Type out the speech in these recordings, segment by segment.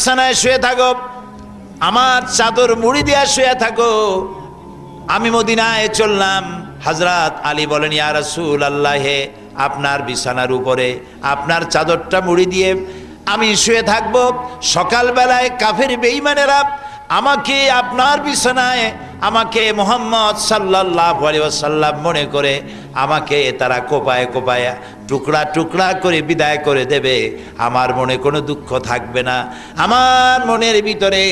বিছানায় শুয়ে থাকো। আমার চাদর মুড়ি দিয়া শুয়ে থাকো। আমি মদিনায় চললাম। হাজরাত আলী বলেন, ইয়া রাসূল আল্লাহে আপনার বিছানার উপরে আপনার চাদরটা মুড়ি দিয়ে আমি শুয়ে থাকব। সকালবেলায় কাফের বেঈমানেরা আমাকে আপনার বিছানায় আমাকে মোহাম্মদ সাল্লাহ সাল্লাম মনে করে আমাকে তারা কোপায় কোপায় টুকরা টুকরা করে বিদায় করে দেবে। আমার মনে কোনো দুঃখ থাকবে না। আমার মনের ভিতরে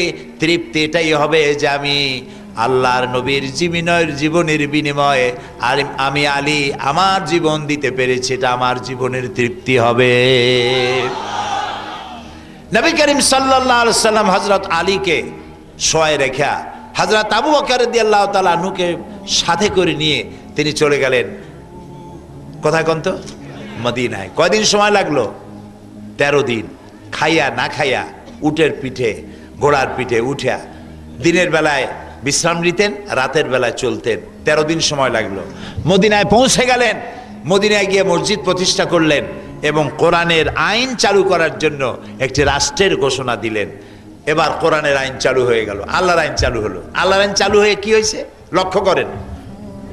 তৃপ্তি এটাই হবে যে আমি আল্লাহর নবীর জীবনের জীবনের বিনিময়ে আর আমি আলী আমার জীবন দিতে পেরেছি, এটা আমার জীবনের তৃপ্তি হবে। নবী করিম সাল্লাহ সাল্লাম হজরত আলীকে শোয় রেখা হজরত আবু বকর আল্লাহ তালা নুকে সাথে করে নিয়ে তিনি চলে গেলেন। কোথায় কন্ত মদিনায়। কয়দিন সময় লাগল? তেরো দিন। খাইয়া না খাইয়া উটের পিঠে, ঘোড়ার পিঠে উঠিয়া দিনের বেলায় বিশ্রাম নিতেন, রাতের বেলায় চলতেন। তেরো দিন সময় লাগল। মদিনায় পৌঁছে গেলেন। মদিনায় গিয়ে মসজিদ প্রতিষ্ঠা করলেন এবং কোরআনের আইন চালু করার জন্য একটি রাষ্ট্রের ঘোষণা দিলেন। এবার কোরআনের আইন চালু হয়ে গেল। আল্লাহর আইন চালু হলো। আল্লাহর আইন চালু হয়ে কি হয়েছে? লক্ষ্য করেন।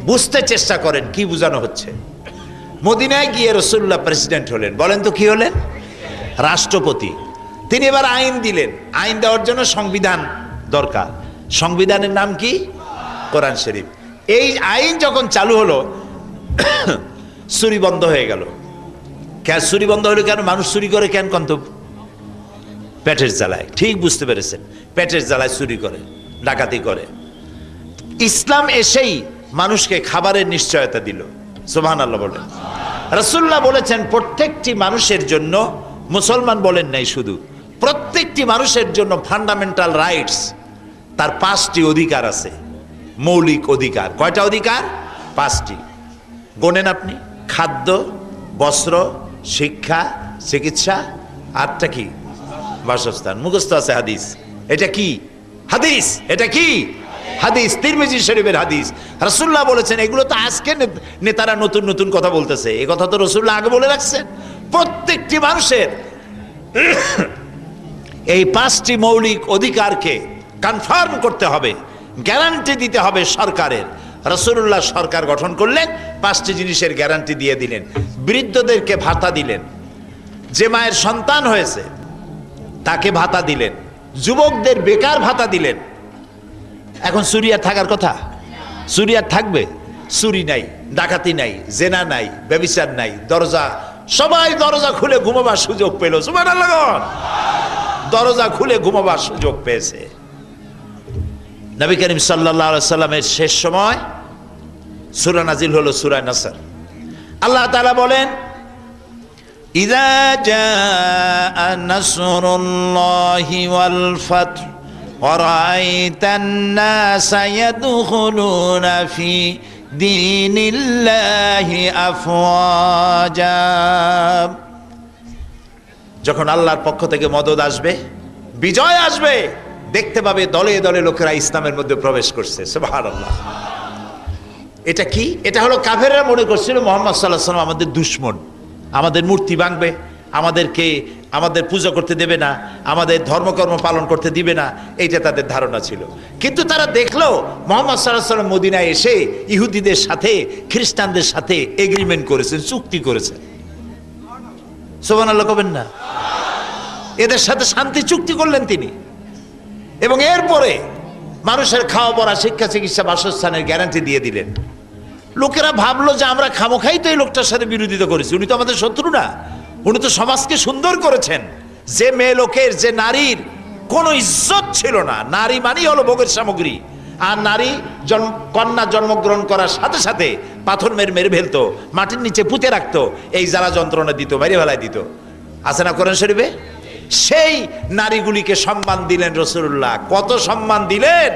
বুঝতে চেষ্টা করেন কি বোঝানো হচ্ছে। মদিনায় গিয়ে রসুল্লাহ প্রেসিডেন্ট হলেন। বলেন তো কি হলেন? রাষ্ট্রপতি। তিনি এবার আইন দিলেন। আইন দেওয়ার জন্য সংবিধান দরকার। সংবিধানের নাম কি? কোরআন শরীফ। এই আইন যখন চালু হলো, চুরি বন্ধ হয়ে গেল। কেন চুরি বন্ধ হলো কেন? মানুষ চুরি করে কেন কন্তব্য পেটের জ্বালায়। ঠিক বুঝতে পেরেছেন। পেটের জ্বালায় চুরি করে, ডাকাতি করে। ইসলাম এসেই মানুষকে খাবারের নিশ্চয়তা দিল। সোহান আল্লাহ বলেন। রসুল্লাহ বলেছেন, প্রত্যেকটি মানুষের জন্য, মুসলমান বলেন নাই শুধু, প্রত্যেকটি মানুষের জন্য ফান্ডামেন্টাল রাইটস তার পাঁচটি অধিকার আছে। মৌলিক অধিকার। কয়টা অধিকার? পাঁচটি। গোনেন আপনি, খাদ্য, বস্ত্র, শিক্ষা, চিকিৎসা, আরটা কি? বাসস্থান। মুখস্থ আছে হাদিস। এটা কি? হাদিস। এটা কি? হাদিস। তিরমিজি শরীফের হাদিস। রসুল্লাহ বলেছেন, এগুলো তো আজকে নেতারা নতুন নতুন কথা বলতেছে। এই কথা তো রসুল্লাহ আগে বলে রাখছেন। প্রত্যেকটি মানুষের এই পাঁচটি মৌলিক অধিকারকে কনফার্ম করতে হবে। গ্যারান্টি দিতে হবে সরকারের। রসুল্লাহ সরকার গঠন করলেন, পাঁচটি জিনিসের গ্যারান্টি দিয়ে দিলেন। বৃদ্ধদেরকে ভাতা দিলেন। যে মায়ের সন্তান হয়েছে তাকে ভাতা দিলেন। যুবকদের বেকার ভাতা দিলেন। এখন সুরিয়ার থাকার কথা? সুরিয়ার থাকবে? চুরি নাই, ডাকাতি নাই, জেনা নাই, ব্যবিচার নাই, দরজা, সবাই দরজা খুলে ঘুমাবার সুযোগ পেল। দরজা খুলে ঘুমাবার সুযোগ পেয়েছে। নবী করিম সাল্লাহ সাল্লামের শেষ সময় সুরা নাজিল হলো সুরা নাসার। আল্লাহ তালা বলেন إذا جاء نصر الله والفتح ورأيت الناس يدخلون في دين الله أفواجا যখন আল্লাহর পক্ষ থেকে মদত আসবে বিজয় আসবে দেখতে পাবে দলে দলে লোকেরা ইসলামের মধ্যে প্রবেশ করছে সুবহানাল্লাহ এটা কি এটা হলো কাফেররা মনে করছিল মোহাম্মদ সাল্লাহ সাল্লাম আমাদের দুশ্মন আমাদের মূর্তি ভাঙবে, আমাদেরকে আমাদের পূজা করতে দেবে না, আমাদের ধর্মকর্ম পালন করতে দিবে না, এইটা তাদের ধারণা ছিল। কিন্তু তারা দেখল, মোহাম্মদ সাল্লাম মদিনায় এসে ইহুদিদের সাথে, খ্রিস্টানদের সাথে এগ্রিমেন্ট করেছেন, চুক্তি করেছেন। সোবান আল্লাহ কবেন না? এদের সাথে শান্তি চুক্তি করলেন তিনি। এবং এরপরে মানুষের খাওয়া পড়া শিক্ষা চিকিৎসা বাসস্থানের গ্যারান্টি দিয়ে দিলেন। লোকেরা ভাবলো যে আমরা খামোখাই তো এই লোকটার সাথে বিরোধিতা করেছি। উনি তো আমাদের শত্রু না। উনি তো সমাজকে সুন্দর করেছেন। যে মেয়ে লোকের, যে নারীর কোনো ইজ্জত ছিল না। নারী মানেই হলো ভোগের সামগ্রী। আর নারী জন্ম কন্যা জন্মগ্রহণ করার সাথে সাথে পাথর মেরে মেরে ফেলতো, মাটির নিচে পুঁতে রাখতো, এই জ্বালা যন্ত্রণা দিত, মেরে ফেলায় দিত। আছে না কোরআন শরীফে? সেই নারীগুলিকে সম্মান দিলেন রসুল্লাহ। কত সম্মান দিলেন?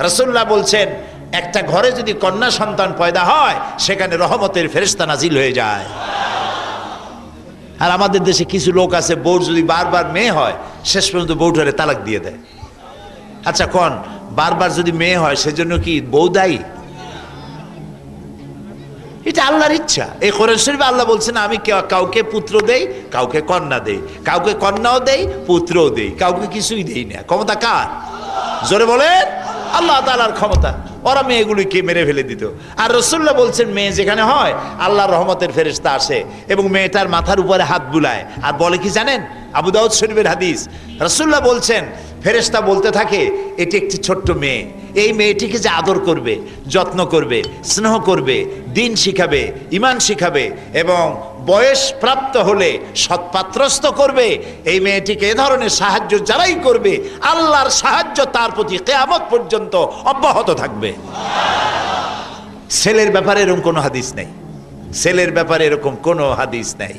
রসুল্লাহ বলছেন একটা ঘরে যদি কন্যা সন্তান পয়দা হয়, সেখানে রহমতের ফেরেস্তা নাজিল হয়ে যায়। আর আমাদের দেশে কিছু লোক আছে বউর যদি বারবার মেয়ে হয়, শেষ পর্যন্ত বউটারে তালাক দিয়ে দেয়। আচ্ছা কন, বারবার যদি মেয়ে হয়, সেজন্য কি বউ দায়ী? এটা আল্লাহর ইচ্ছা। এই কোরআন শরীফে আল্লাহ বলছেন, আমি কাউকে পুত্র দেই, কাউকে কন্যা দেই। কাউকে কন্যাও দেই, পুত্রও দেই। কাউকে কিছুই দেই না। ক্ষমতা কার? জোরে বলেন। আল্লাহ তালার ক্ষমতা। ওরা মেয়েগুলিকে মেরে ফেলে দিত। আর রসুল্লাহ বলছেন, মেয়ে যেখানে হয় আল্লাহ রহমতের ফেরিস্তা আসে এবং মেয়েটার মাথার উপরে হাত বুলায়। আর বলে কি জানেন? আবু শরীফের হাদিস। রসুল্লাহ বলছেন ফেরেস্তা বলতে থাকে, এটি একটি ছোট্ট মেয়ে। এই মেয়েটিকে যে আদর করবে, যত্ন করবে, স্নেহ করবে, দিন শিখাবে ইমান শিখাবে এবং বয়স প্রাপ্ত হলে সৎপাত্রস্ত করবে, এই মেয়েটিকে এ ধরনের সাহায্য যারাই করবে, আল্লাহর সাহায্য তার প্রতি কেয়ামত পর্যন্ত অব্যাহত থাকবে। ছেলের ব্যাপারে এরকম কোনো হাদিস নেই। ছেলের ব্যাপারে এরকম কোনো হাদিস নেই।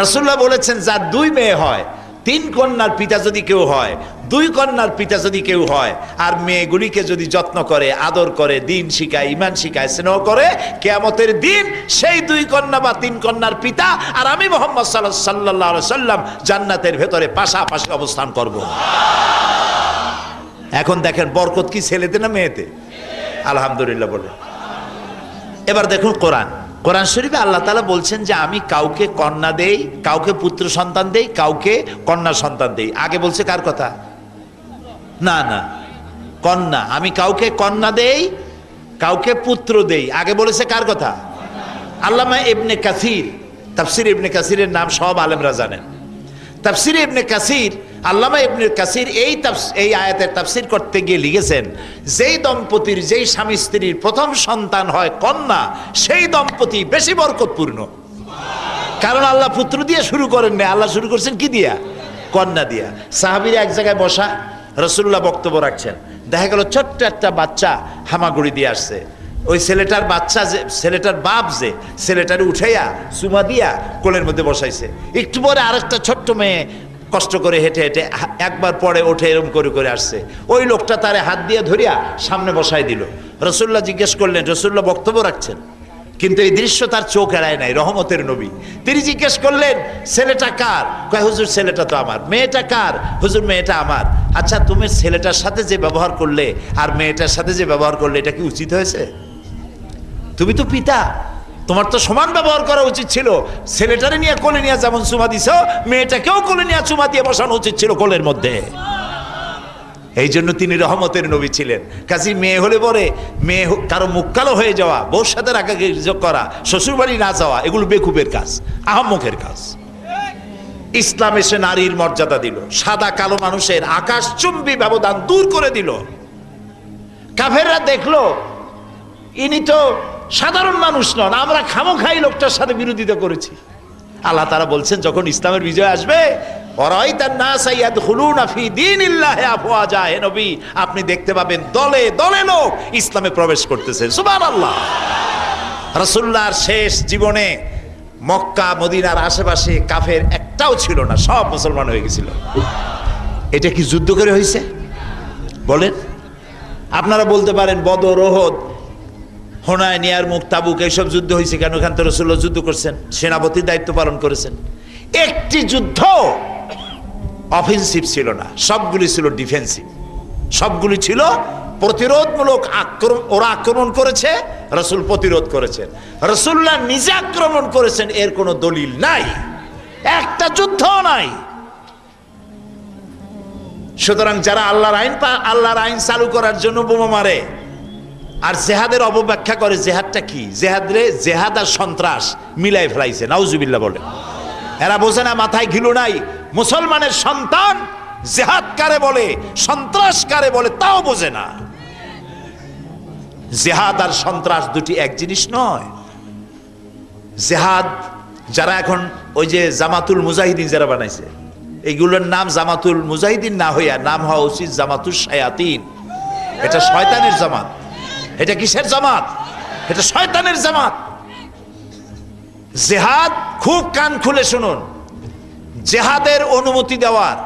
রাসুল্লাহ বলেছেন, যার দুই মেয়ে হয় তিন কন্যার পিতা যদি কেউ হয়, দুই কন্যার পিতা যদি কেউ হয়, আর মেয়েগুলিকে যদি যত্ন করে, আদর করে, দিন শিখায় ইমান শিখায়, স্নেহ করে, কেয়ামতের দিন সেই দুই কন্যা বা তিন কন্যার পিতা আর আমি মোহাম্মদ সাল্লাহ সাল্লাহ সাল্লাম জান্নাতের ভেতরে পাশাপাশি অবস্থান করব। এখন দেখেন বরকত কি ছেলেতে না মেয়েতে? আলহামদুলিল্লাহ বলে। এবার দেখুন কোরআন। কোরআন শরীফে আল্লাহ তালা বলছেন যে আমি কাউকে কন্যা দেই, কাউকে পুত্র সন্তান দেই, কাউকে কন্যা সন্তান দেই। আগে বলছে কার কথা? না না। কন্যা। আমি কাউকে কন্যা দেই, কাউকে পুত্র দেই। আগে বলেছে কার কথা? আল্লামা ইবনে কাসির। তাফসির ইবনে কাসিরের নাম সব আলেমরা জানেন। তাফসির ইবনে কাসির আল্লামা ইবনে কাসির এই এই আয়াতের তাফসির করতে গিয়ে লিখেছেন, যেই দম্পতির, যেই স্বামী স্ত্রীর প্রথম সন্তান হয় কন্যা, সেই দম্পতি বেশি বরকতপূর্ণ। কারণ আল্লাহ পুত্র দিয়ে শুরু করেন না আল্লাহ শুরু করছেন কি দিয়া? কন্যা দিয়া। সাহাবিরা এক জায়গায় বসা রসুল্লাহ বক্তব্য রাখছেন। দেখা গেল ছোট্ট একটা বাচ্চা হামাগুড়ি দিয়ে আসছে। ওই ছেলেটার বাচ্চা যে, ছেলেটার বাপ যে, ছেলেটারে উঠাইয়া, চুমা দিয়া কোলের মধ্যে বসাইছে। একটু পরে আরেকটা ছোট্ট মেয়ে কষ্ট করে হেঁটে হেঁটে একবার পরে ওঠে, এরম করে করে আসছে। ওই লোকটা তারে হাত দিয়ে ধরিয়া সামনে বসাই দিল। রসুল্লাহ জিজ্ঞেস করলেন রসুল্লাহ বক্তব্য রাখছেন? কিন্তু এই দৃশ্য তার চোখ এড়ায় নাই, রহমতের নবী। তিনি জিজ্ঞেস করলেন, ছেলেটা কার? কয়, হুজুর, ছেলেটা তো আমার। মেয়েটা কার? হুজুর, মেয়েটা আমার। আচ্ছা তুমি ছেলেটার সাথে যে ব্যবহার করলে আর মেয়েটার সাথে যে ব্যবহার করলে, এটা কি উচিত হয়েছে? তুমি তো পিতা। তোমার তো সমান ব্যবহার করা উচিত ছিল। ছেলেটারে নিয়ে কোলে নিয়ে যেমন চুমা দিছ, মেয়েটাকেও কোলে নিয়ে চুমা দিয়ে বসানো উচিত ছিল কোলের মধ্যে। এই জন্য তিনি রহমতের নবী ছিলেন। কাজী মেয়ে হলে পরে মেয়ে কারও মুখ কালো হয়ে যাওয়া, বউর সাথে রাখা করা, শ্বশুরবাড়ি না যাওয়া, এগুলো বেকুবের কাজ, আহম্মকের কাজ। ইসলাম এসে নারীর মর্যাদা দিল, সাদা কালো মানুষের আকাশচুম্বী ব্যবধান দূর করে দিল। কাফেররা দেখল, ইনি তো সাধারণ মানুষ নন, আমরা খামোখাই লোকটার সাথে বিরোধিতা করেছি। আল্লাহ তারা বলছেন, যখন ইসলামের বিজয় আসবে আপনি দেখতে পাবেন দলে দলে লোক ইসলামে প্রবেশ করতেছে। সুবান আল্লাহ রাসূলুল্লাহর শেষ জীবনে মক্কা, মদিনার আশেপাশে কাফের একটাও ছিল না, সব মুসলমান হয়ে গেছিল। এটা কি যুদ্ধ করে হয়েছে? বলেন। আপনারা বলতে পারেন, বদর, ওহদ হোনায়, নিয়ার, মুখ, তাবুক, এইসব যুদ্ধ হয়েছে কেন? এখান থেকে রসুল্লাহ যুদ্ধ করছেন, সেনাপতির দায়িত্ব পালন করেছেন। একটি যুদ্ধ অফেন্সিভ ছিল না, সবগুলি ছিল ডিফেন্সিভ সবগুলি ছিল প্রতিরোধমূলক আক্রমণ ওরা আক্রমণ করেছে, রসুল প্রতিরোধ করেছেন। রসুল্লাহ নিজে আক্রমণ করেছেন, এর কোনো দলিল নাই। একটা যুদ্ধ নাই। সুতরাং যারা আল্লাহর আইন আল্লাহর আইন চালু করার জন্য বোমা মারে আর জেহাদের অপব্যাখ্যা করে জেহাদটা কি? জেহাদ রে জেহাদ আর সন্ত্রাস মিলাই ফেলাইছে, নাউজুবিল্লাহ বলে এরা বোঝে না, মাথায় ঘিলু নাই। মুসলমানের সন্তান জেহাদ কারে বলে, সন্ত্রাস কারে বলে, তাও বোঝে না। জেহাদ আর সন্ত্রাস দুটি এক জিনিস নয়। জেহাদ যারা এখন ওই যে জামাতুল মুজাহিদিন যারা বানাইছে, এইগুলোর নাম জামাতুল মুজাহিদিন না হইয়া, নাম হওয়া উচিত জামাতুল শায়াতিন। এটা শয়তানের জামাত। এটা কিসের জামাত? এটা শয়তানের জামাত। জেহাদ খুব কান খুলে শুনুন। জেহাদের অনুমতি দেওয়ার,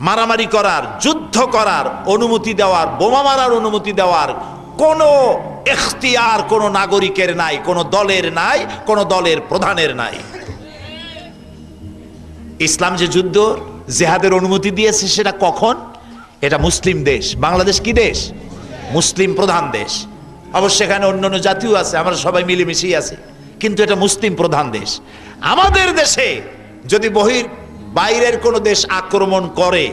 মারামারি করার, যুদ্ধ করার অনুমতি দেওয়ার, বোমা মারার অনুমতি দেওয়ার কোনো এখতিয়ার কোনো নাগরিকের নাই, কোনো দলের নাই, কোনো দলের প্রধানের নাই। ইসলাম যে যুদ্ধ জেহাদের অনুমতি দিয়েছে সেটা কখন? এটা মুসলিম দেশ। বাংলাদেশ কি দেশ? মুসলিম প্রধান দেশ। অবশ্য এখানে অন্য অন্য জাতিও আছে, আমরা সবাই মিলেমিশেই আছে। কিন্তু এটা মুসলিম প্রধান দেশ। আমাদের দেশে যদি বহির বাইরের কোনো দেশ আক্রমণ করে,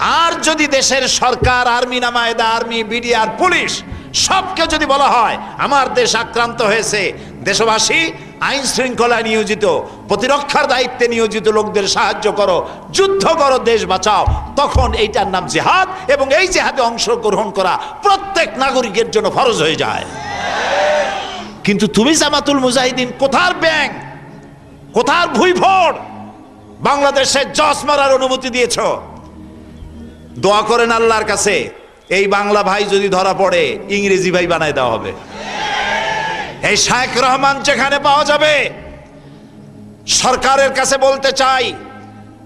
আর যদি দেশের সরকার, আর্মি নামায়দা আর্মি বিডিআর পুলিশ, সবকে যদি বলা হয়, আমার দেশ আক্রান্ত হয়েছে, দেশবাসী আইন শৃঙ্খলায় নিয়োজিত, প্রতিরক্ষার দায়িত্বে নিয়োজিত লোকদের সাহায্য করো, যুদ্ধ করো, দেশ বাঁচাও। তখন এইটার নাম জেহাদ এবং এই জেহাদে অংশগ্রহণ করা প্রত্যেক নাগরিকের জন্য ফরজ হয়ে যায়। কিন্তু তুমি জামাতুল মুজাহিদিন, কোথার ব্যাংক? কোথার ভুইফোড় বাংলাদেশে জস মারার অনুমতি দিয়েছ। দোয়া করেন আল্লাহর কাছে, এই বাংলা ভাই যদি ধরা পড়ে, ইংরেজি ভাই বানায় দেওয়া হবে। এই শায়েখ রহমান যেখানে পাওয়া যাবে, সরকারের কাছে বলতে চাই,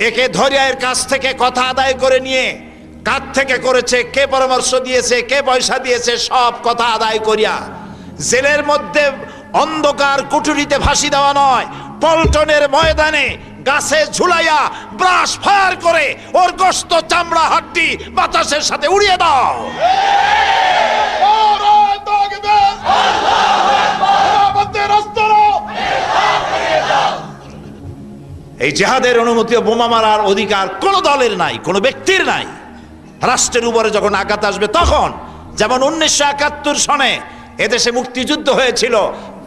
একে ধরিয়ার কাছ থেকে কথা আদায় করে নিয়ে কার থেকে করেছে, কে পরামর্শ দিয়েছে, কে পয়সা দিয়েছে, সব কথা আদায় করিয়া, জেলের মধ্যে অন্ধকার কুঠুরিতে ফাঁসি দেওয়া নয়, পল্টনের ময়দানে গাছে ঝুলাইয়া ব্রাশ ফায়ার করে, ওর গোস্ত, চামড়া, হাড্ডি বাতাসের সাথে উড়িয়ে দাও। এই জেহাদের অনুমতি বোমা মারার অধিকার কোন দলের নাই, কোন ব্যক্তির নাই। রাষ্ট্রের উপরে যখন আঘাত আসবে তখন, যেমন উনিশশো একাত্তর সনে এদেশে মুক্তিযুদ্ধ হয়েছিল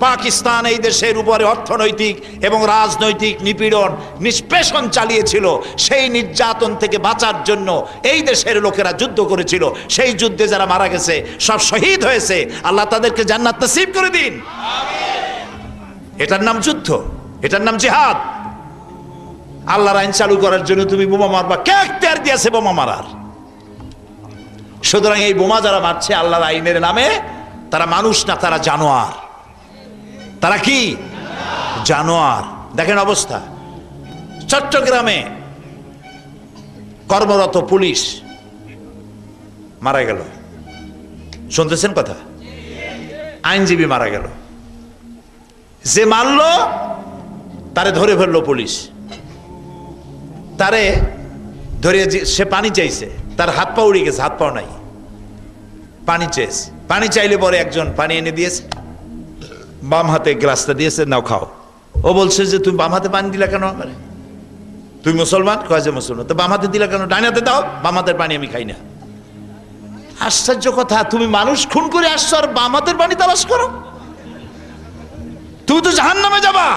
পাকিস্তান এই দেশের উপরে অর্থনৈতিক এবং রাজনৈতিক নিপীড়ন, নিষ্পেষণ চালিয়েছিল। সেই নির্যাতন থেকে বাঁচার জন্য এই দেশের লোকেরা যুদ্ধ করেছিল। সেই যুদ্ধে যারা মারা গেছে, সব শহীদ হয়েছে। আল্লাহ তাদেরকে জান্নাত নসিব করে দিন। এটার নাম যুদ্ধ, এটার নাম জিহাদ। আল্লাহর আইন চালু করার জন্য তুমি বোমা মারবা। কে এখতিয়ার দিয়েছে বোমা মারার? সুতরাং এই বোমা যারা মারছে, আল্লাহর আইনের নামে তারা মানুষ না, তারা জানোয়ার। তারা কি? জানোয়ার। দেখেন অবস্থা। চট্টগ্রামে কর্মরত পুলিশ মারা গেল। শুনতেছেন কথা? আইনজীবী মারা গেল। যে মারলো, তারে ধরে ফেলল পুলিশ। তারে ধরে সে পানি চাইছে। তার হাত পা উড়ে গেছে, হাত পাও নাই। পানি চেয়েছে পানি চাইলে পরে একজন পানি এনে দিয়েছে। বাম হাতে গ্লাসটা দিয়েছে, নাও খাও। ও বলছে যে, তুমি বাম হাতে পানি দিলা কেন আমারে? তুই মুসলমান? কয় যে মুসলমান? তো বাম হাতে দিলা কেন? ডাইন হাতে দাও, বাম হাতের পানি আমি খাই না। আশ্চর্য কথা, তুমি মানুষ খুন করে আসছো আর বাম হাতের পানি তালাশ করো? তুমি তো জাহান নামে যাবা।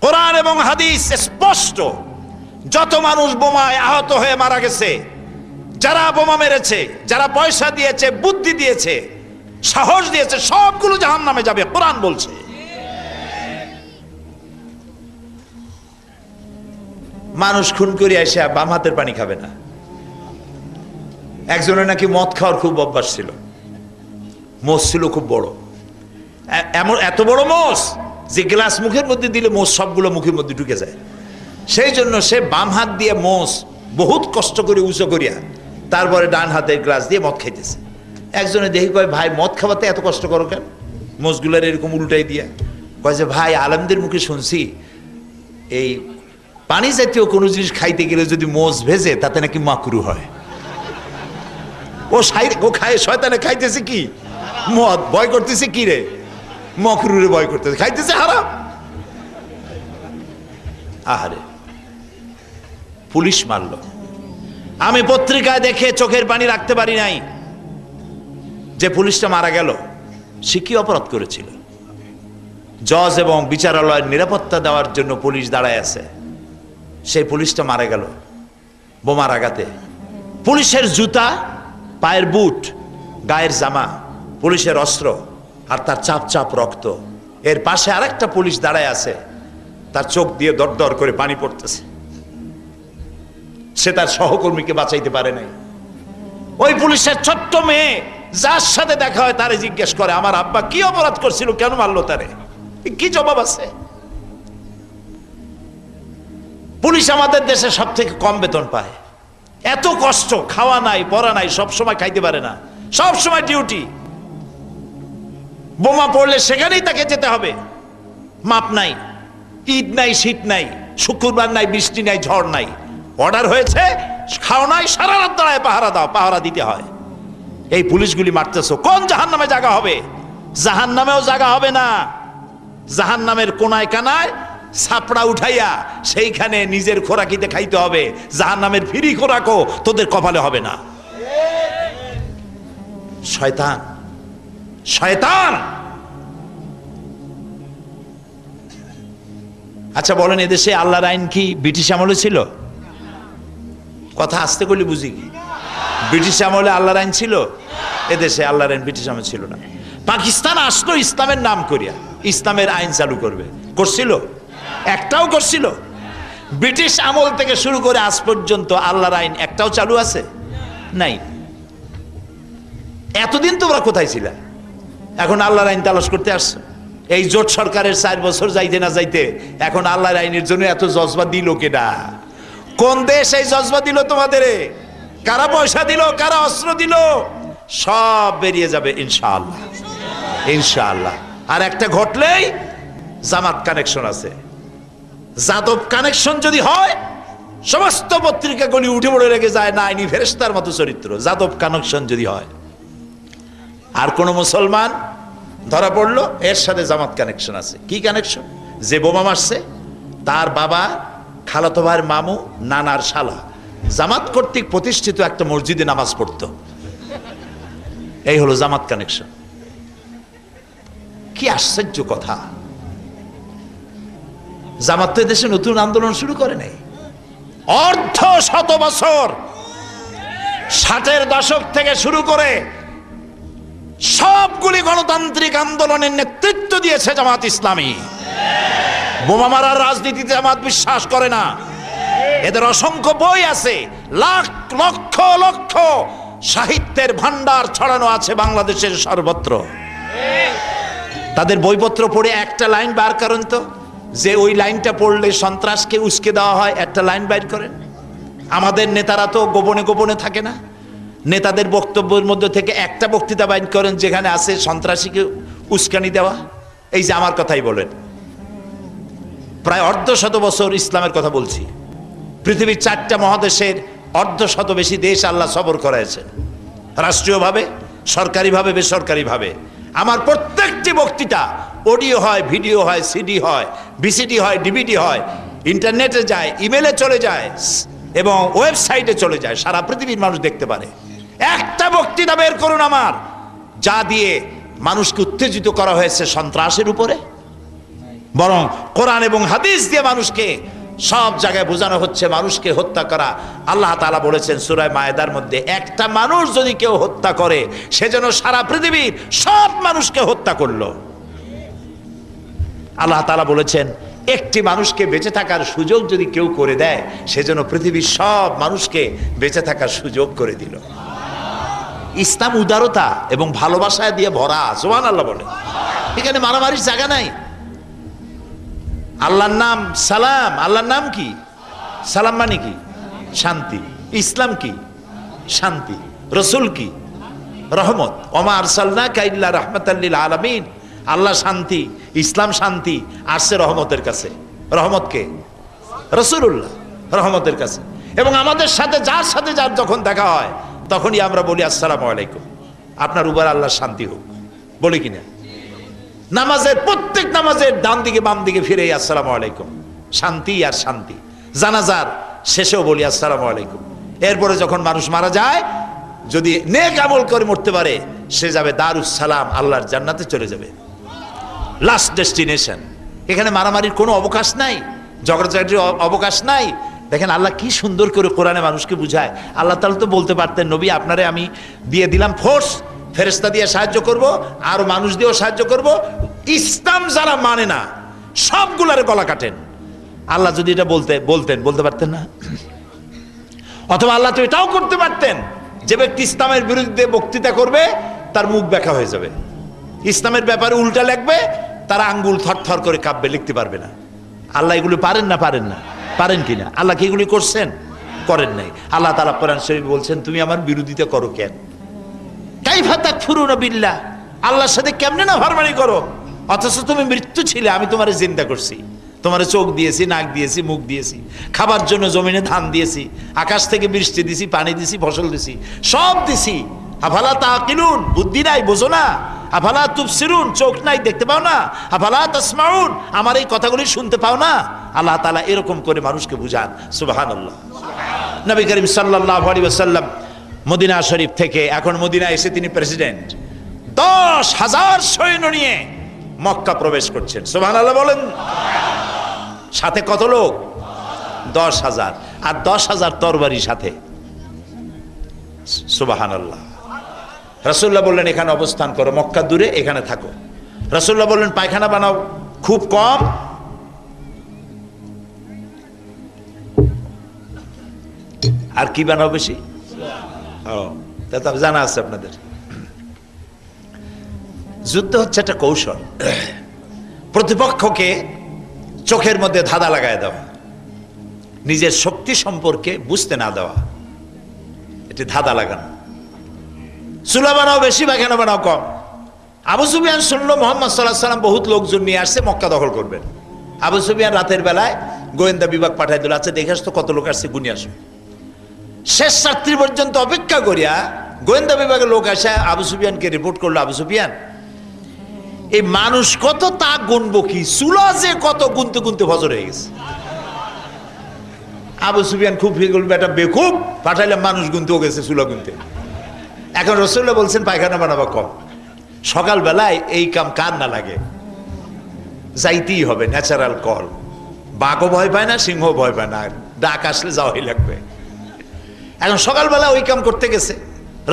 কোরআন এবং হাদিস স্পষ্ট। যত মানুষ বোমায় আহত হয়ে মারা গেছে, যারা বোমা মেরেছে, যারা পয়সা দিয়েছে, বুদ্ধি দিয়েছে সাহস দিয়েছে, সবগুলো জাহান নামে যাবে, কোরআন বলছে। মানুষ খুন করে এসে বাম হাতের পানি খাবে না। একজনের নাকি মদ খাওয়ার খুব অভ্যাস ছিল। মোষ ছিল খুব বড়। এমন এত বড় মোষ যে গ্লাস মুখের মধ্যে দিলে মোষ সবগুলো মুখের মধ্যে ঢুকে যায়। সেই জন্য সে বাম হাত দিয়ে মোষ বহুত কষ্ট করে উঁচু করিয়া তারপরে ডান হাতের গ্লাস দিয়ে মদ খাইতেছে। একজনে দেখি কয়, ভাই, মদ খাওয়াতে এত কষ্ট করো কেন? মোষগুলার এরকম উল্টাই দিয়া কয় যে, ভাই, আলমদের মুখে শুনছি, এই পানি জাতীয় কোনো জিনিস খাইতে গেলে যদি মোষ ভেজে, তাতে নাকি মাকরু হয়। ও সাই ও খায়, শয়তানে খাইতেছে কি? মদ, ভয় করতেছে কি রে? মকরুরে ভয় করতেছে, খাইতেছে হারাম। আহারে, পুলিশ মারল। আমি পত্রিকায় দেখে চোখের পানি রাখতে পারি নাই। যে পুলিশটা মারা গেল, সে কি অপরাধ করেছিল? জজ এবং বিচারালয়ের নিরাপত্তা দেওয়ার জন্য পুলিশ দাঁড়ায় আছে। সেই পুলিশটা মারা গেল বোমার আঘাতে। পুলিশের জুতা, পায়ের বুট, গায়ের জামা, পুলিশের অস্ত্র আর তার চাপ চাপ রক্ত। এর পাশে আরেকটা পুলিশ দাঁড়ায় আছে। তার চোখ দিয়ে দর দর করে পানি পড়তেছে। সে তার সহকর্মীকে বাঁচাইতে পারে নাই। ওই পুলিশের ছোট্ট মেয়ে যার সাথে দেখা হয় তারে জিজ্ঞেস করে, আমার আব্বা কি অপরাধ করছিল? কেন মারলো তারে? কি জবাব আছে? পুলিশ আমাদের দেশে সব থেকে কম বেতন পায়। এত কষ্ট, খাওয়া নাই, পড়া নাই, সব সময় খাইতে পারে না। সব সময় ডিউটি। বোমা পড়লে সেখানেই তাকে যেতে হবে। মাপ নাই, ঈদ নাই, শীত নাই, শুক্রবার নাই, বৃষ্টি নাই, ঝড় নাই। অর্ডার হয়েছে খাও নাই, সারা রাত দাঁড়ায় পাহারা দাও, পাহারা দিতে হয়। এই পুলিশগুলি মারতেছো। কোন জাহান নামে জায়গা হবে? জাহান নামেও জায়গা হবে না। জাহান নামের কোনায় কানায় ছাপড়া উঠাইয়া সেইখানে নিজের খোরাকিতে খাইতে হবে। জাহান নামের ফিরি খোরাকও তোদের কপালে হবে না। শয়তান শয়তান! আচ্ছা বলেন, এদেশে আল্লাহর আইন কি ব্রিটিশ আমলে ছিল? কথা আসতে করলে বুঝি কি? ব্রিটিশ আমলে আল্লাহর আইন ছিল? এদেশে আল্লাহর আইন ব্রিটিশ আমল ছিল না। পাকিস্তান আসলো ইসলামের নাম করিয়া। ইসলামের আইন চালু করবে। করছিল? একটাও করছিল। ব্রিটিশ আমল থেকে শুরু করে আজ পর্যন্ত আল্লাহর আইন একটাও চালু আছে? নাই। এতদিন তোমরা কোথায় ছিলা? এখন আল্লাহর আইন তালাশ করতে আসছো। এই জোট সরকারের চার বছর যাইতে না যাইতে এখন আল্লাহর আইনের জন্য এত জজবা দিল কেডা? কোন দেশ এই জজবা দিল তোমাদের কারা পয়সা দিল, কারা অস্ত্র দিল, সব বেরিয়ে যাবে ইনশাআল্লাহ। ইনশাআল্লাহ। আর একটা ঘটলেই জামাত কানেকশন আছে। যাদব কানেকশন যদি হয়, সমস্ত পত্রিকাগুলি উঠে পড়ে রেখে যায় না আইনি ফেরেস্তার মতো চরিত্র। যাদব কানেকশন যদি হয়। আর কোন মুসলমান ধরা পড়ল, এর সাথে জামাত কানেকশন আছে। কি কানেকশন যে বোমা মারছে, তার বাবা খালাতো ভাইয়ের মামু, নানার শালা। জামাত কর্তৃক প্রতিষ্ঠিত একটা মসজিদে নামাজ পড়তো। এই হলো জামাত কানেকশন কি আশ্চর্য কথা। জামাত তো দেশে নতুন আন্দোলন শুরু করে নাই। অর্ধ শত বছর ষাটের দশক থেকে শুরু করে সবগুলি গণতান্ত্রিক আন্দোলনের নেতৃত্ব দিয়েছে জামাত ইসলামী। বোমা মারার রাজনীতিতে জামাত বিশ্বাস করে না। এদের অসংখ্য বই আছে। লাখ, লক্ষ লক্ষ সাহিত্যের ভান্ডার ছড়ানো আছে বাংলাদেশের সর্বত্র। তাদের বইপত্র পড়ে একটা লাইন বার করেন তো? যে ওই লাইনটা পড়লে সন্ত্রাসকে উস্কে দেওয়া হয়, একটা লাইন বাইর করেন। আমাদের নেতারা তো গোপনে গোপনে থাকে না। নেতাদের বক্তব্যের মধ্যে থেকে একটা বক্তৃতা বাইন করেন, যেখানে আছে সন্ত্রাসীকে উস্কানি দেওয়া। এই যে আমার কথাই বলেন। প্রায় অর্ধ শত বছর ইসলামের কথা বলছি। পৃথিবীর চারটা মহাদেশের অর্ধ শত বেশি দেশ আল্লাহ সবর করাইছে রাষ্ট্রীয়ভাবে, সরকারিভাবে, বেসরকারিভাবে। আমার প্রত্যেকটি বক্তৃতা অডিও হয়, ভিডিও হয়, সিডি হয় বিসিডি হয়, ডিভিডি হয়, ইন্টারনেটে যায়, ইমেলে চলে যায় এবং ওয়েবসাইটে চলে যায়, সারা পৃথিবীর মানুষ দেখতে পারে। একটা বক্তৃতা বের করুন আমার, যা দিয়ে মানুষকে উত্তেজিত করা হয়েছে সন্ত্রাসের উপরে। বরং কোরআন এবং হাদিস দিয়ে মানুষকে সব জায়গায় বোঝানো হচ্ছে মানুষকে হত্যা করা। আল্লাহ তালা বলেছেন সুরায় মায়েদার মধ্যে একটা মানুষ যদি কেউ হত্যা করে, সে যেন সারা পৃথিবীর সব মানুষকে হত্যা করল। আল্লাহ তালা বলেছেন, একটি মানুষকে বেঁচে থাকার সুযোগ যদি কেউ করে দেয় সেজন্য পৃথিবীর সব মানুষকে বেঁচে থাকার সুযোগ করে দিল। ইসলাম উদারতা এবং ভালোবাসায় দিয়ে ভরা সোহান আল্লাহ বলে। এখানে মারামারির জায়গা নাই। আল্লাহর নাম সালাম। আল্লাহর নাম কি? সালাম মানে কি? শান্তি। ইসলাম কি? শান্তি। রসুল কি? রহমত। ওমা আরসালনা কাইল্লা রহমতাল্লিল আলামিন। আল্লাহ শান্তি, ইসলাম শান্তি, আসছে রহমতের কাছে। রহমত কে? রসুল্লাহ রহমতের কাছে। এবং আমাদের সাথে, যার সাথে, যার যখন দেখা হয়, তখনই আমরা বলি, আসসালামু আলাইকুম। আপনার উপর আল্লাহ শান্তি হোক। বলি কিনা? নামাজের প্রত্যেক নামাজের ডান দিকে, বাম দিকে ফিরে আসসালামু আলাইকুম। শান্তি আর শান্তি। জানাজার শেষেও বলি আসসালামু আলাইকুম। এরপরে যখন মানুষ মারা যায়, যদি নেক আমল করে মরতে পারে, সে যাবে দারুস সালাম আল্লাহর জান্নাতে চলে যাবে। লাস্ট ডেস্টিনেশন এখানে মারামারির কোনো অবকাশ নাই ঝগড়াঝাটির অবকাশ নাই। দেখেন আল্লাহ কি সুন্দর করে কোরআনে মানুষকে বুঝায়। আল্লাহ তাহলে তো বলতে পারতেন, নবী, আপনারে আমি দিয়ে দিলাম ফোর্স ফেরেস্তা দিয়ে সাহায্য করব, আর মানুষ দিয়েও সাহায্য করব। ইসলাম যারা মানে না, সবগুলারে গলা কাটেন। আল্লাহ যদি এটা বলতে, বলতেন, বলতে পারতেন না? অথবা আল্লাহ তো এটাও করতে পারতেন যে ব্যক্তি ইসলামের বিরুদ্ধে বক্তৃতা করবে, তার মুখ ব্যাখ্যা হয়ে যাবে। ইসলামের ব্যাপারে উল্টা লিখবে, তারা আঙ্গুল থরথর করে কাঁপবে, লিখতে পারবে না। আল্লাহ এগুলি পারেন না পারেন না? পারেন কিনা? আল্লাহ কি এগুলি করছেন? করেন নাই। আল্লাহ তালা কোরআন শরীফ বলছেন, তুমি আমার বিরোধিতা করো কেন? কাইফা তাকফুরুনা বিল্লাহ আল্লাহর সাথে কেমনে না ফারমানি করো? অথচ তুমি মৃত্যু ছিলে, আমি তোমারে জিন্দা করছি। তোমার চোখ দিয়েছি, নাক দিয়েছি, মুখ দিয়েছি, খাবার জন্য জমিনে ধান দিয়েছি, আকাশ থেকে বৃষ্টি দিছি, পানি দিছি, ফসল দিছি, সব দিছি। আফালা তা কিনুন বুদ্ধি নাই, বোঝো না। আফালা তুবসিরুন? চোখ নাই, দেখতে পাও না। আফালা তাসমাউন? আমার এই কথাগুলি শুনতে পাও না। আল্লাহ তালা এরকম করে মানুষকে বুঝান। সুবহানাল্লাহ। নবী করিম সাল্লাল্লাহু আলাইহি ওয়াসাল্লাম মদিনা শরীফ থেকে, এখন মদিনা এসে তিনি প্রেসিডেন্ট দশ হাজার সৈন্য নিয়ে মক্কা প্রবেশ করছেন। সুবহানাল্লাহ বলেন। সাথে কত লোক? দশ হাজার। আর দশ হাজার তরবারি সাথে। সুবাহান আল্লাহ রসুল্লাহ বললেন, এখানে অবস্থান করো, মক্কা দূরে এখানে থাকো। রসুল্লাহ বললেন, পায়খানা বানাও, খুব কম। আর কি বানাও বেশি? তা তো জানা আছে আপনাদের। যুদ্ধ হচ্ছে একটা কৌশল। প্রতিপক্ষকে চোখের মধ্যে ধাঁধা লাগায় দেওয়া। নিজের শক্তি সম্পর্কে বুঝতে না দেওয়া। এটি ধাঁধা লাগানো। চুলা বানাও বেশি পায়খানা বানাও কম। আবু সুফিয়ান শুনলো, মোহাম্মদ সাল্লাহ সাল্লাম বহুত লোকজন নিয়ে আসছে, মক্কা দখল করবেন। আবু সুফিয়ান রাতের বেলায় গোয়েন্দা বিভাগ পাঠাই দিল আচ্ছা দেখে আসতো কত লোক আসছে, গুনি শেষ রাত্রি পর্যন্ত অপেক্ষা করিয়া গোয়েন্দা বিভাগের লোক আসে, আবু সুফিয়ানকে রিপোর্ট করল আবু সুফিয়ান। এই মানুষ কত তা গুনব কি? চুলা যে কত গুনতে গুনতে ফজর হয়ে গেছে। আবু সুফিয়ান খুব বেটা বেকুব পাঠাইলাম মানুষ গুনতেও গেছে চুলা গুনতে। এখন রসুল্লাহ বলছেন, পায়খানা বানাবা কম। সকালবেলায় এই কাম কার না লাগে? যাইতেই হবে ন্যাচারাল কল বাঘও ভয় পায় না সিংহ ভয় পায় না। ডাক আসলে যাওয়াই লাগবে। এখন সকালবেলা ওই কাম করতে গেছে।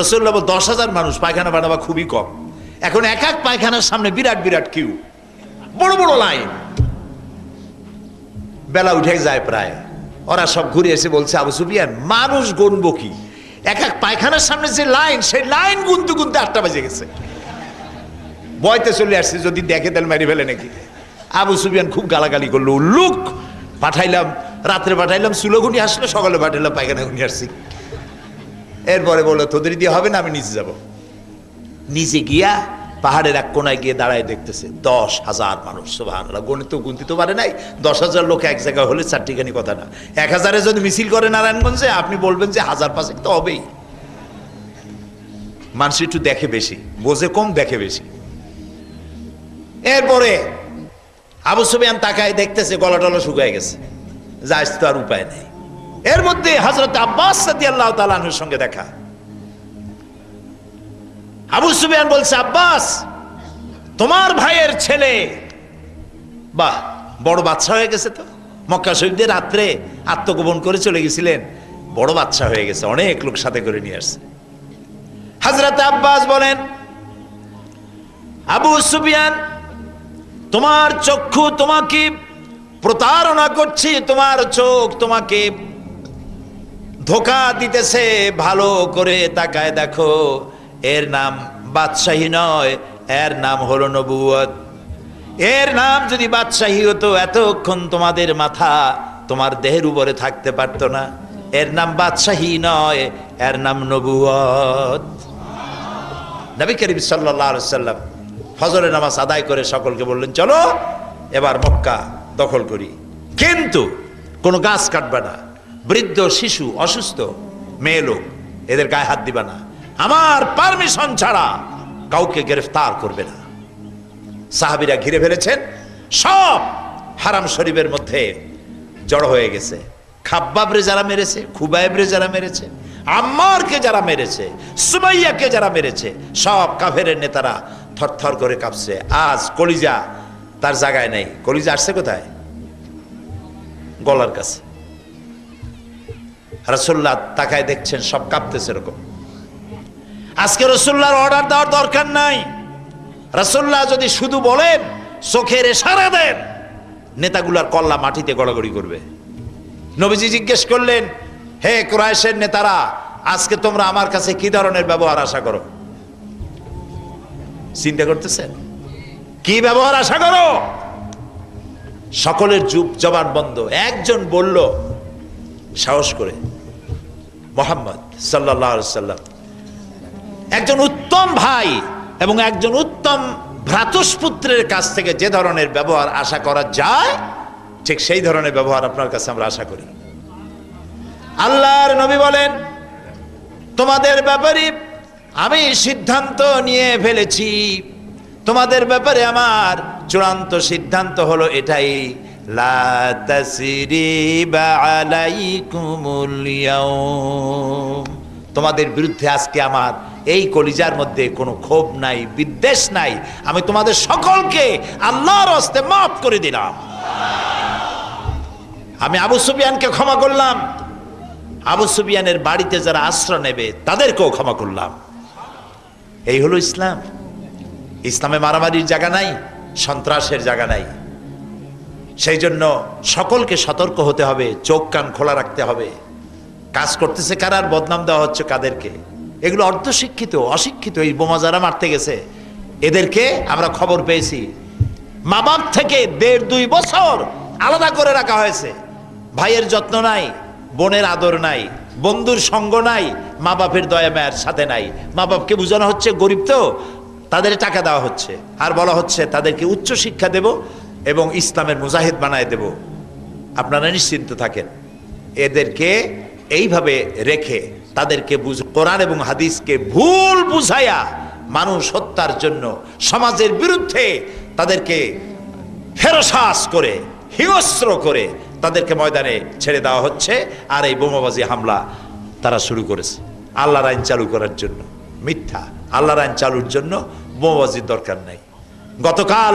রসুল্লাহ দশ হাজার মানুষ, পায়খানা বানাবা খুবই কম। এখন এক এক পায়খানার সামনে বিরাট বিরাট কিউ বড় বড় লাইন বেলা উঠে যায় প্রায়। ওরা সব ঘুরে এসে বলছে, আবু সুফিয়ান, মানুষ গণবো কি? এক এক পায়খানার সামনে যে লাইন সেই লাইন গুনতে গুনতে আটটা বাজে গেছে। বয়তে চলে আসছে, যদি দেখে তাহলে মেরে ফেলে নাকি? আবু সুফিয়ান খুব গালাগালি করল, লুক, পাঠাইলাম, রাত্রে পাঠাইলাম, সুলোগুনি আসলো, সকালে পাঠাইলাম পায়খানা গুনি আসছি। এরপরে বলল, তোদের দিয়ে হবে না, আমি নিচে যাব। নিচে গিয়া পাহাড়ের এক কোনায় গিয়ে দাঁড়ায় দেখতেছে, দশ হাজার মানুষ গণিত গুনতে তো পারে নাই। দশ হাজার লোক এক জায়গায় হলে চারটিখানি কথা না। এক হাজারে যদি মিছিল করে নারায়ণগঞ্জে, আপনি বলবেন যে হাজার পাঁচেক তো হবেই। মানুষ একটু দেখে বেশি, বোঝে কম, দেখে বেশি। এরপরে আবু সুফিয়ান তাকায় দেখতেছে, গলা টলা শুকায় গেছে। যাইস তো আর উপায় নেই। এর মধ্যে হজরত আব্বাস আল্লাহ তালানুর সঙ্গে দেখা। আবু সুফিয়ান বলছে, আব্বাস, তোমার ভাইয়ের ছেলে, বাহ, বড় বাচ্চা হয়ে গেছে তো। মক্কা শহীদদের রাত্রে আত্মগোপন করে চলে গেছিলেন। বড় বাচ্চা হয়ে গেছে, অনেক লোক সাথে করে নিয়ে আসছে। হাজরত আব্বাস বলেন, আবু সুবিয়ান তোমার চক্ষু তোমাকে প্রতারণা করছি, তোমার চোখ তোমাকে ধোকা দিতেছে, ভালো করে তাকায় দেখো। এর নাম বাদশাহী নয়, এর নাম হলো নবুয়ত এর নাম যদি বাদশাহী হতো, এতক্ষণ তোমাদের মাথা তোমার দেহের উপরে থাকতে পারতো না। এর নাম বাদশাহী নয়, এর নাম নবুয়ত নবী করিম সাল্লাম ফজরের নামাজ আদায় করে সকলকে বললেন, চলো, এবার মক্কা দখল করি। কিন্তু কোনো গাছ কাটবে না। বৃদ্ধ, শিশু, অসুস্থ, মেয়ে লোক, এদের গায়ে হাত দিবে না। আমার পারমিশন ছাড়া কাউকে গ্রেফতার করবে না। সাহাবিরা ঘিরে ফেলেছেন, সব হারাম শরীফের মধ্যে জড়ো হয়ে গেছে। খাব্বাবরে যারা মেরেছে, খুবাইবরে যারা মেরেছে, আম্মারকে যারা মেরেছে, সুমাইয়াকে যারা মেরেছে, সব কাফেরের নেতারা থরথর করে কাঁপছে। আজ কলিজা তার জায়গায় নেই। কলিজা আসছে কোথায়? গলার কাছে। রসোল্লা তাকায় দেখছেন, সব কাঁপতেছে এরকম। আজকে রসুল্লাহর অর্ডার দেওয়ার দরকার নাই। রসুল্লাহ যদি শুধু বলেন, চোখের সারা দেন, নেতাগুলার কল্লা মাটিতে গড়াগড়ি করবে। নবীজি জিজ্ঞেস করলেন, হে ক্রয়েশের নেতারা, আজকে তোমরা আমার কাছে কি ধরনের ব্যবহার আশা করো? চিন্তা করতেছেন? কি ব্যবহার আশা করো? সকলের যুগ জবান বন্ধ। একজন বলল, সাহস করে। মোহাম্মদ সাল্লাহ সাল্লাম। একজন উত্তম ভাই এবং একজন উত্তম ভ্রাতুষ্পুত্রের কাছ থেকে যে ধরনের ব্যবহার আশা করা যায়, ঠিক সেই ধরনের ব্যবহার আপনার কাছে আমরা আশা করি। আল্লাহর নবী বলেন, তোমাদের ব্যাপারে আমি সিদ্ধান্ত নিয়ে ফেলেছি। তোমাদের ব্যাপারে আমার চূড়ান্ত সিদ্ধান্ত হলো এটাই লা তাসরিবা আলাইকুমুল ইয়াউম। তোমাদের বিরুদ্ধে আজকে আমার এই কলিজার মধ্যে কোনো ক্ষোভ নাই, বিদ্বেষ নাই। আমি তোমাদের সকলকে আল্লাহর হস্তে মাফ করে দিলাম। আমি আবু সুফিয়ানকে ক্ষমা করলাম। আবু সুফিয়ানের বাড়িতে যারা আশ্রয় নেবে, তাদেরকেও ক্ষমা করলাম। এই হলো ইসলাম। ইসলামে মারামারির জায়গা নাই, সন্ত্রাসের জায়গা নাই। সেই জন্য সকলকে সতর্ক হতে হবে, চোখ কান খোলা রাখতে হবে। কাজ করতেছে কারার বদনাম দেওয়া হচ্ছে কাদেরকে? এগুলো অর্ধশিক্ষিত, অশিক্ষিত এই বোমা যারা মারতে গেছে, এদেরকে আমরা খবর পেয়েছি। মা বাপ থেকে দেড় দুই বছর আলাদা করে রাখা হয়েছে। ভাইয়ের যত্ন নাই, বোনের আদর নাই, বন্ধুর সঙ্গ নাই মা বাপের দয়া মায়ের সাথে নাই। মা বাপকে বোঝানো হচ্ছে, গরিব তো, তাদের টাকা দেওয়া হচ্ছে। আর বলা হচ্ছে, তাদেরকে উচ্চ শিক্ষা দেব এবং ইসলামের মুজাহিদ বানায় দেব। আপনারা নিশ্চিন্ত থাকেন, এদেরকে এইভাবে রেখে তাদেরকে বুঝ, কোরআন এবং হাদিসকে ভুল বুঝাইয়া মানুষ হত্যার জন্য সমাজের বিরুদ্ধে তাদেরকে ফেরসাস করে, হিংস্র করে তাদেরকে ময়দানে ছেড়ে দেওয়া হচ্ছে আর এই বোমাবাজি হামলা তারা শুরু করেছে। আল্লাহর আইন চালু করার জন্য, মিথ্যা। আল্লাহর আইন চালুর জন্য বোমাবাজির দরকার নাই। গতকাল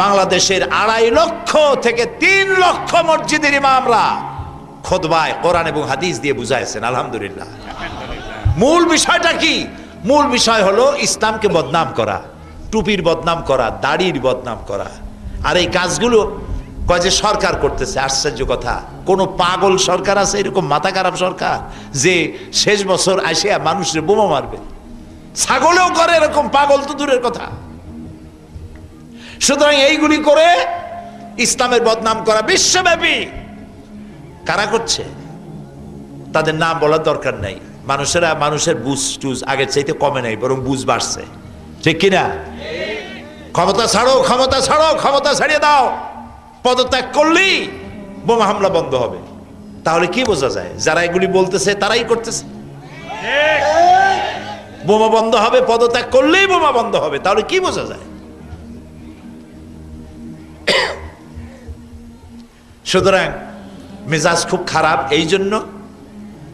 বাংলাদেশের আড়াই লক্ষ থেকে তিন লক্ষ মসজিদের ইমামরা খোদবায় কোরআন এবং হাদিস দিয়ে বুঝাইছেন, আলহামদুলিল্লাহ। মূল বিষয়টা কি? মূল বিষয় হলো ইসলামকে বদনাম করা, টুপির বদনাম করা, দাড়ির বদনাম করা। আর এই কাজগুলো কয় যে সরকার করতেছে, আশ্চর্য কথা। কোনো পাগল সরকার আছে, এরকম মাথা খারাপ সরকার যে শেষ বছর আসিয়া মানুষের বোমা মারবে? ছাগলেও করে এরকম পাগল তো দূরের কথা। সুতরাং এইগুলি করে ইসলামের বদনাম করা বিশ্বব্যাপী। কারা করছে? তাদের নাম বলার দরকার নাই। মানুষেরা মানুষের বুঝ টুজ আগের চাইতে কমে নাই বরং বুঝ বাড়ছে। ঠিক কিনা? ক্ষমতা ছাড়ো ক্ষমতা ছাড়ো ক্ষমতা ছাড়িয়ে দাও। পদত্যাগ করলেই বোমা হামলা বন্ধ হবে। তাহলে কি বোঝা যায়? যারা এগুলি বলতেছে তারাই করতেছে। বোমা বন্ধ হবে পদত্যাগ করলেই বোমা বন্ধ হবে। তাহলে কি বোঝা যায়? সুতরাং মেজাজ খুব খারাপ, এই জন্য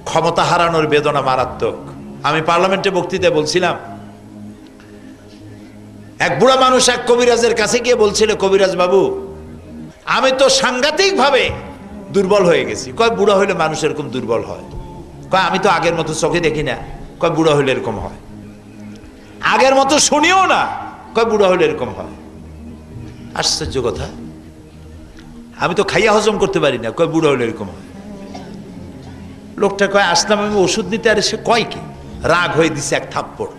ক্ষমতা হারানোর বেদনা মারাত্মক। আমি পার্লামেন্টে বক্তৃতায় বলছিলাম, এক বুড়া মানুষ এক কবিরাজের কাছে গিয়ে বলছিল, কবিরাজ বাবু, আমি তো সাংঘাতিক ভাবে দুর্বল হয়ে গেছি। কয়, বুড়া হইলে মানুষ এরকম দুর্বল হয়। কয়, আমি তো আগের মতো চোখে দেখি না। কয়, বুড়া হইলে এরকম হয়। আগের মতো শুনিও না। কয়, বুড়া হইলে এরকম হয়। আশ্চর্য কথা। আমি তো খাইয়া হজম করতে পারি না। কয়, বুড়ো হলে এরকম লোকটা কয়, আসলাম, আমি ওষুধ নিতে। আর সে কয় কি? রাগ হয়ে দিছে এক থাপ্পড়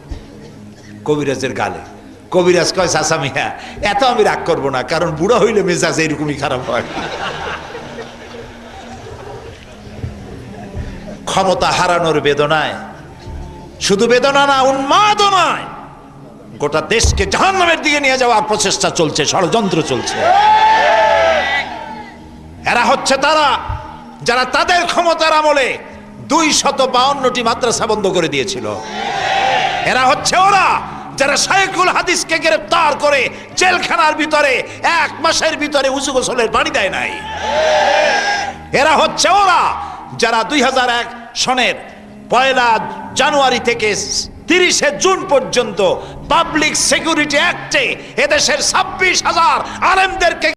কবিরাজের গালে। কবিরাজ কয় চাষা মিয়া, এত আমি রাগ করব না, কারণ বুড়ো হইলে মেজাজ এরকমই খারাপ হয়। ক্ষমতা হারানোর বেদনায়, শুধু বেদনা না, উন্মাদনায় গোটা দেশকে জাহান্নামের দিকে নিয়ে যাওয়ার প্রচেষ্টা চলছে, ষড়যন্ত্র চলছে। এরা হচ্ছে তারা যারা তাদের ক্ষমতার আমলে দুই শত বাউন্নটি মাদ্রাসা বন্ধ করে দিয়েছিল। এরা হচ্ছে ওরা যারা শাইখুল হাদিসকে গ্রেপ্তার করে জেলখানার ভিতরে এক মাসের ভিতরে উঁচু গোসলের পানি দেয় নাই। এরা হচ্ছে ওরা যারা দুই হাজার এক সনের পয়লা জানুয়ারি থেকে তিরিশে জুন পর্যন্ত পাবলিক সিকিউরিটি অ্যাক্টে এদেশের ছাব্বিশ হাজার আলেমদেরকে